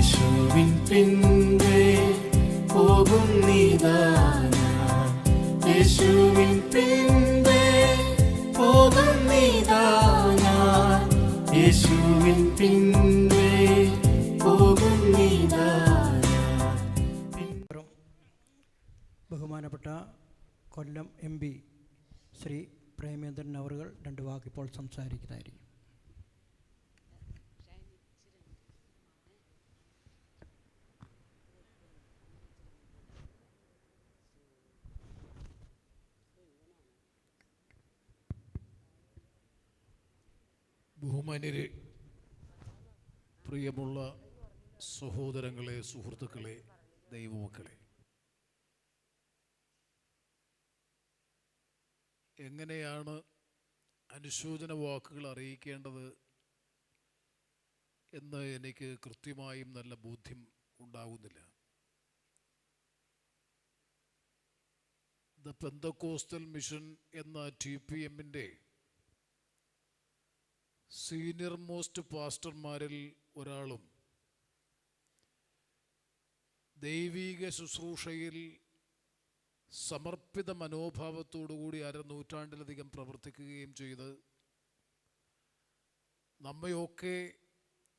യേശുവിൻ പിൻപേ പോകും നീതാന യേശുവിൻ പോകും നീതാന യേശുവിൻ പോകും നീതാന ബഹുമാനപ്പെട്ട കൊല്ലം എം പി ശ്രീ പ്രേമേന്ദ്രൻ അവറുകൾ രണ്ട് വാക്കിപ്പോൾ സംസാരിക്കുന്നതായിരിക്കും. ബഹുമാന്യരെ പ്രിയമുള്ള സഹോദരങ്ങളെ സുഹൃത്തുക്കളെ ദൈവമക്കളെ. എങ്ങനെയാണ് അനുശോചന വാക്കുകൾ അറിയിക്കേണ്ടത് എന്ന് എനിക്ക് കൃത്യമായും നല്ല ബോധ്യം ഉണ്ടാകുന്നില്ല ദ പെന്തക്കോസ്റ്റൽ മിഷൻ എന്ന ടി പി എമ്മിന്റെ സീനിയർ മോസ്റ്റ് പാസ്റ്റർമാരിൽ ഒരാളും ദൈവീക ശുശ്രൂഷയിൽ സമർപ്പിത മനോഭാവത്തോടുകൂടി അര നൂറ്റാണ്ടിലധികം പ്രവർത്തിക്കുകയും ചെയ്ത് നമ്മയൊക്കെ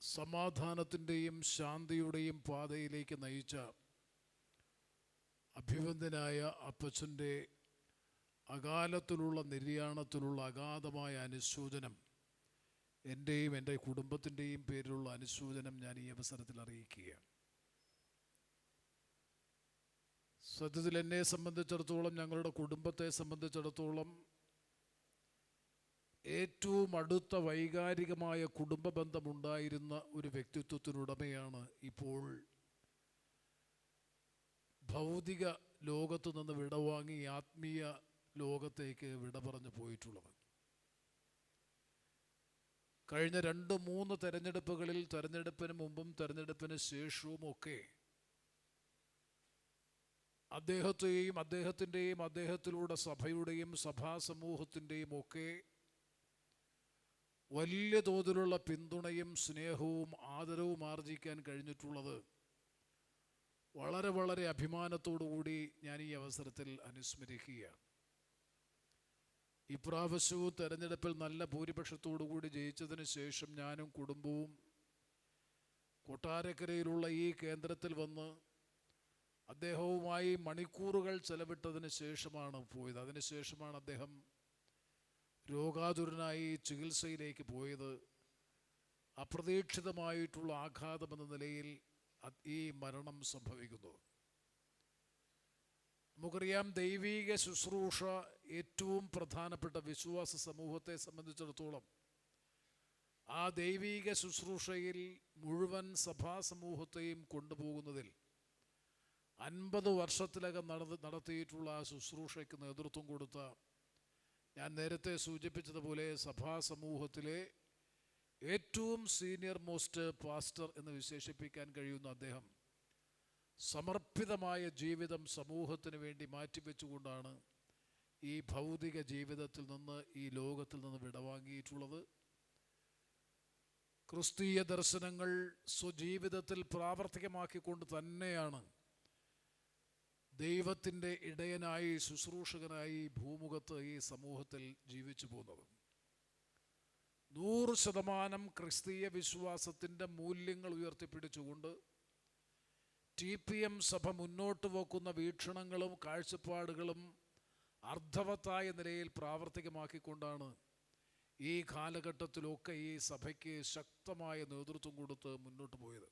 സമാധാനത്തിന്റെയും ശാന്തിയുടെയും പാതയിലേക്ക് നയിച്ച അഭിവന്ദനായ അപ്പച്ചന്റെ അകാലത്തിലുള്ള നിര്യാണത്തിലുള്ള അഗാധമായ അനുശോചനം എന്റെയും എന്റെ കുടുംബത്തിന്റെയും പേരിലുള്ള അനുശോചനം ഞാൻ ഈ അവസരത്തിൽ അറിയിക്കുകയാണ്. സത്യത്തിൽ എന്നെ സംബന്ധിച്ചിടത്തോളം ഞങ്ങളുടെ കുടുംബത്തെ സംബന്ധിച്ചിടത്തോളം ഏറ്റവും അടുത്ത വൈകാരികമായ കുടുംബ ബന്ധമുണ്ടായിരുന്ന ഒരു വ്യക്തിത്വത്തിനുടമയാണ് ഇപ്പോൾ ഭൗതിക ലോകത്തു നിന്ന് വിടവാങ്ങി ആത്മീയ ലോകത്തേക്ക് വിട പറഞ്ഞു പോയിട്ടുള്ളത് കഴിഞ്ഞ രണ്ട് മൂന്ന് തെരഞ്ഞെടുപ്പുകളിൽ തെരഞ്ഞെടുപ്പിന് മുമ്പും തെരഞ്ഞെടുപ്പിന് ശേഷവും ഒക്കെ അദ്ദേഹത്തെയും അദ്ദേഹത്തിന്റെയും അദ്ദേഹത്തിലൂടെ സഭയുടെയും സഭാ സമൂഹത്തിന്റെയും ഒക്കെ വലിയ തോതിലുള്ള പിന്തുണയും സ്നേഹവും ആദരവും ആർജിക്കാൻ കഴിഞ്ഞിട്ടുള്ളത് വളരെ വളരെ അഭിമാനത്തോടുകൂടി ഞാൻ ഈ അവസരത്തിൽ അനുസ്മരിക്കുകയാണ്. ഇപ്രാവശ്യവും തെരഞ്ഞെടുപ്പിൽ നല്ല ഭൂരിപക്ഷത്തോടുകൂടി ജയിച്ചതിന് ശേഷം ഞാനും കുടുംബവും കൊട്ടാരക്കരയിലുള്ള ഈ കേന്ദ്രത്തിൽ വന്ന് അദ്ദേഹവുമായി മണിക്കൂറുകൾ ചെലവിട്ടതിന് ശേഷമാണ് പോയത്. അതിനുശേഷമാണ് അദ്ദേഹം രോഗാതുരനായി ചികിത്സയിലേക്ക് പോയത്. അപ്രതീക്ഷിതമായിട്ടുള്ള ആഘാതമെന്ന നിലയിൽ ഈ മരണം സംഭവിക്കുന്നു. നമുക്കറിയാം ദൈവീക ശുശ്രൂഷ ഏറ്റവും പ്രധാനപ്പെട്ട വിശ്വാസ സമൂഹത്തെ സംബന്ധിച്ചിടത്തോളം ആ ദൈവീക ശുശ്രൂഷയിൽ മുഴുവൻ സഭാ സമൂഹത്തെയും കൊണ്ടുപോകുന്നതിൽ അൻപത് വർഷത്തിലകം നടന്ന് നടത്തിയിട്ടുള്ള ആ ശുശ്രൂഷയ്ക്ക് നേതൃത്വം കൊടുത്ത ഞാൻ നേരത്തെ സൂചിപ്പിച്ചതുപോലെ സഭാ സമൂഹത്തിലെ ഏറ്റവും സീനിയർ മോസ്റ്റ് പാസ്റ്റർ എന്ന് വിശേഷിപ്പിക്കാൻ കഴിയുന്ന അദ്ദേഹം സമർപ്പിതമായ ജീവിതം സമൂഹത്തിന് വേണ്ടി മാറ്റിവെച്ചുകൊണ്ടാണ് ഈ ഭൗതിക ജീവിതത്തിൽ നിന്ന് ഈ ലോകത്തിൽ നിന്ന് വിടവാങ്ങിയിട്ടുള്ളത്. ക്രിസ്തീയ ദർശനങ്ങൾ സ്വജീവിതത്തിൽ പ്രാവർത്തികമാക്കിക്കൊണ്ട് തന്നെയാണ് ദൈവത്തിന്റെ ഇടയനായി ശുശ്രൂഷകനായി ഭൂമുഖത്ത് ഈ സമൂഹത്തിൽ ജീവിച്ചു പോകുന്നത്. നൂറ് ശതമാനം ക്രിസ്തീയ വിശ്വാസത്തിന്റെ മൂല്യങ്ങൾ ഉയർത്തിപ്പിടിച്ചുകൊണ്ട് ടി പി എം സഭ മുന്നോട്ട് വെക്കുന്ന വീക്ഷണങ്ങളും കാഴ്ചപ്പാടുകളും അർത്ഥവത്തായ നിലയിൽ പ്രാവർത്തികമാക്കിക്കൊണ്ടാണ് ഈ കാലഘട്ടത്തിലൊക്കെ ഈ സഭയ്ക്ക് ശക്തമായ നേതൃത്വം കൊടുത്ത് മുന്നോട്ട് പോയത്.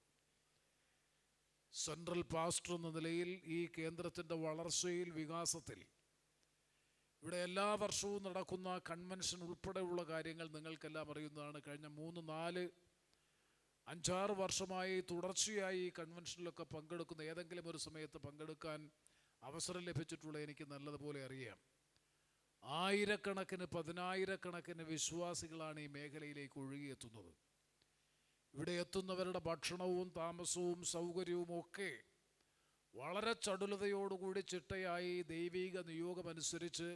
സെൻട്രൽ പാസ്റ്റർ എന്ന നിലയിൽ ഈ കേന്ദ്രത്തിന്റെ വളർച്ചയിൽ വികാസത്തിൽ ഇവിടെ എല്ലാ വർഷവും നടക്കുന്ന കൺവെൻഷൻ ഉൾപ്പെടെയുള്ള കാര്യങ്ങൾ നിങ്ങൾക്കെല്ലാം അറിയുന്നതാണ്. കഴിഞ്ഞ മൂന്ന് നാല് അഞ്ചാറ് വർഷമായി തുടർച്ചയായി കൺവെൻഷനിലൊക്കെ പങ്കെടുക്കുന്ന ഏതെങ്കിലും ഒരു സമയത്ത് പങ്കെടുക്കാൻ അവസരം ലഭിച്ചിട്ടുള്ള എനിക്ക് നല്ലതുപോലെ അറിയാം. ആയിരക്കണക്കിന് പതിനായിരക്കണക്കിന് വിശ്വാസികളാണ് ഈ മേഖലയിലേക്ക് ഒഴുകിയെത്തുന്നത്. ഇവിടെ എത്തുന്നവരുടെ ഭക്ഷണവും താമസവും സൗകര്യവും ഒക്കെ വളരെ ചടുലതയോടുകൂടി ചിട്ടയായി ദൈവീക നിയോഗമനുസരിച്ച്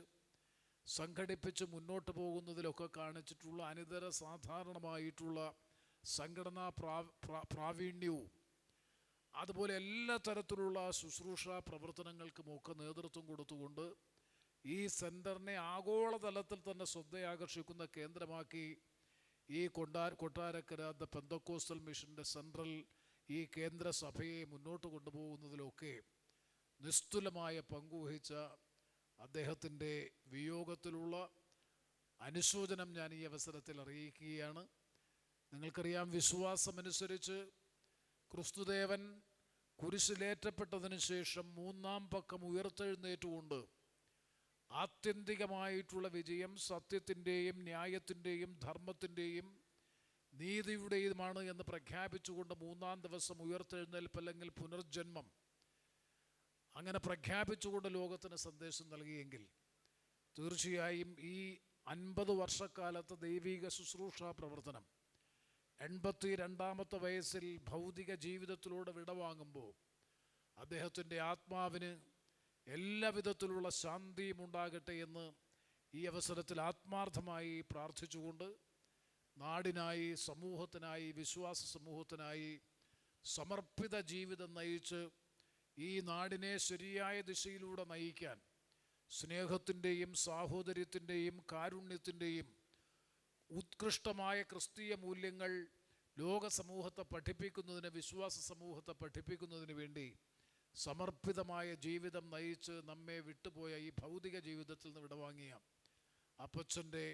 സംഘടിപ്പിച്ച് മുന്നോട്ട് പോകുന്നതിലൊക്കെ കാണിച്ചിട്ടുള്ള അനിതര സാധാരണമായിട്ടുള്ള സംഘടനാ പ്രാ പ്രാ- പ്രാവീണ്യവും അതുപോലെ എല്ലാ തരത്തിലുള്ള ശുശ്രൂഷ പ്രവർത്തനങ്ങൾക്കുമൊക്കെ നേതൃത്വം കൊടുത്തുകൊണ്ട് ഈ സെന്ററിനെ ആഗോളതലത്തിൽ തന്നെ ശ്രദ്ധയാകർഷിക്കുന്ന കേന്ദ്രമാക്കി ഈ കൊണ്ടാ കൊട്ടാരക്കര ദ പെന്തക്കോസ്റ്റൽ മിഷന്റെ സെൻട്രൽ ഈ കേന്ദ്ര സഭയെ മുന്നോട്ട് കൊണ്ടുപോകുന്നതിലൊക്കെ നിസ്തുലമായ പങ്കുവഹിച്ച അദ്ദേഹത്തിന്റെ വിയോഗത്തിലുള്ള അനുശോചനം ഞാൻ ഈ അവസരത്തിൽ അറിയിക്കുകയാണ്. നിങ്ങൾക്കറിയാം വിശ്വാസമനുസരിച്ച് ക്രിസ്തുദേവൻ കുരിശിലേറ്റപ്പെട്ടതിന് ശേഷം മൂന്നാം പക്കം ഉയർത്തെഴുന്നേറ്റുകൊണ്ട് ആത്യന്തികമായിട്ടുള്ള വിജയം സത്യത്തിന്റെയും ന്യായത്തിന്റെയും ധർമ്മത്തിന്റെയും നീതിയുടേതുമാണ് എന്ന് പ്രഖ്യാപിച്ചുകൊണ്ട് മൂന്നാം ദിവസം ഉയർത്തെഴുന്നേൽപ്പ് അല്ലെങ്കിൽ പുനർജന്മം അങ്ങനെ പ്രഖ്യാപിച്ചുകൊണ്ട് ലോകത്തിന് സന്ദേശം നൽകിയെങ്കിൽ തീർച്ചയായും ഈ അൻപത് വർഷക്കാലത്തെ ദൈവിക ശുശ്രൂഷാ പ്രവർത്തനം എൺപത്തി രണ്ടാമത്തെ വയസ്സിൽ ഭൗതിക ജീവിതത്തിലൂടെ വിടവാങ്ങുമ്പോൾ അദ്ദേഹത്തിന്റെ ആത്മാവിന് എല്ലാവിധത്തിലുള്ള ശാന്തിയും ഉണ്ടാകട്ടെ എന്ന് ഈ അവസരത്തിൽ ആത്മാർത്ഥമായി പ്രാർത്ഥിച്ചുകൊണ്ട് നാടിനായി സമൂഹത്തിനായി വിശ്വാസ സമൂഹത്തിനായി സമർപ്പിത ജീവിതം നയിച്ച് ഈ നാടിനെ ശരിയായ ദിശയിലൂടെ നയിക്കാൻ സ്നേഹത്തിന്റെയും സാഹോദര്യത്തിന്റെയും കാരുണ്യത്തിന്റെയും ഉത്കൃഷ്ടമായ ക്രിസ്തീയ മൂല്യങ്ങൾ ലോക സമൂഹത്തെ പഠിപ്പിക്കുന്നതിന് വിശ്വാസ സമൂഹത്തെ പഠിപ്പിക്കുന്നതിന് വേണ്ടി സമർപ്പിതമായ ജീവിതം നയിച്ച് നമ്മെ വിട്ടുപോയ ഈ ഭൗതിക ജീവിതത്തിൽ നിന്ന് വിടവാങ്ങിയ അപ്പച്ചന്റെ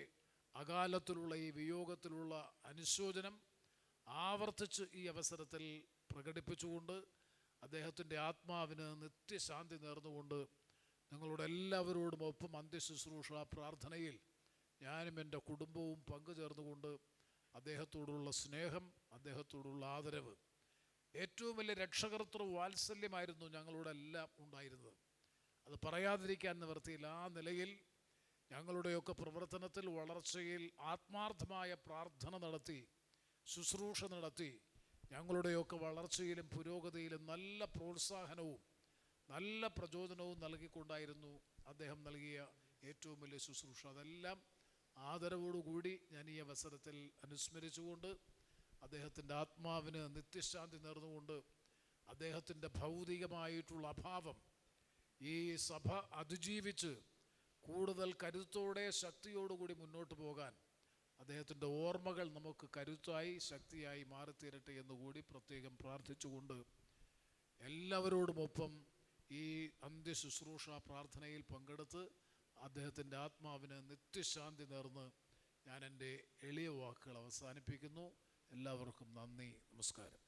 അകാലത്തിലുള്ള ഈ വിയോഗത്തിലുള്ള അനുശോചനം ആവർത്തിച്ച് ഈ അവസരത്തിൽ പ്രകടിപ്പിച്ചുകൊണ്ട് അദ്ദേഹത്തിന്റെ ആത്മാവിന് നിത്യശാന്തി നേർന്നുകൊണ്ട് നിങ്ങളോട് എല്ലാവരോടും ഒപ്പം അന്ത്യശുശ്രൂഷ പ്രാർത്ഥനയിൽ ഞാനും എന്റെ കുടുംബവും പങ്കുചേർന്നുകൊണ്ട് അദ്ദേഹത്തോടുള്ള സ്നേഹം അദ്ദേഹത്തോടുള്ള ആദരവ്. ഏറ്റവും വലിയ രക്ഷകർത്തൃ വാത്സല്യമായിരുന്നു ഞങ്ങളുടെ എല്ലാം ഉണ്ടായിരുന്നത്. അത് പറയാതിരിക്കാൻ നിവർത്തിയില്ല. ആ നിലയിൽ ഞങ്ങളുടെയൊക്കെ പ്രവർത്തനത്തിൽ വളർച്ചയിൽ ആത്മാർത്ഥമായ പ്രാർത്ഥന നടത്തി ശുശ്രൂഷ നടത്തി ഞങ്ങളുടെയൊക്കെ വളർച്ചയിലും പുരോഗതിയിലും നല്ല പ്രോത്സാഹനവും നല്ല പ്രചോദനവും നൽകിക്കൊണ്ടായിരുന്നു അദ്ദേഹം നൽകിയ ഏറ്റവും വലിയ ശുശ്രൂഷ. അതെല്ലാം ആദരവോടുകൂടി ഞാൻ ഈ അവസരത്തിൽ അനുസ്മരിച്ചുകൊണ്ട് അദ്ദേഹത്തിന്റെ ആത്മാവിന് നിത്യശാന്തി നേർന്നുകൊണ്ട് അദ്ദേഹത്തിന്റെ ഭൗതികമായിട്ടുള്ള അഭാവം ഈ സഭ അതിജീവിച്ച് കൂടുതൽ കരുത്തോടെ ശക്തിയോടുകൂടി മുന്നോട്ട് പോകാൻ അദ്ദേഹത്തിന്റെ ഓർമ്മകൾ നമുക്ക് കരുത്തായി ശക്തിയായി മാറിത്തീരട്ടെ എന്നുകൂടി പ്രത്യേകം പ്രാർത്ഥിച്ചുകൊണ്ട് എല്ലാവരോടുമൊപ്പം ഈ അന്ത്യശുശ്രൂഷ പ്രാർത്ഥനയിൽ പങ്കെടുത്ത് അദ്ദേഹത്തിന്റെ ആത്മാവിന് നിത്യശാന്തി നേർന്ന് ഞാൻ എന്റെ എളിയ വാക്കുകൾ അവസാനിപ്പിക്കുന്നു. എല്ലാവർക്കും നന്ദി നമസ്കാരം.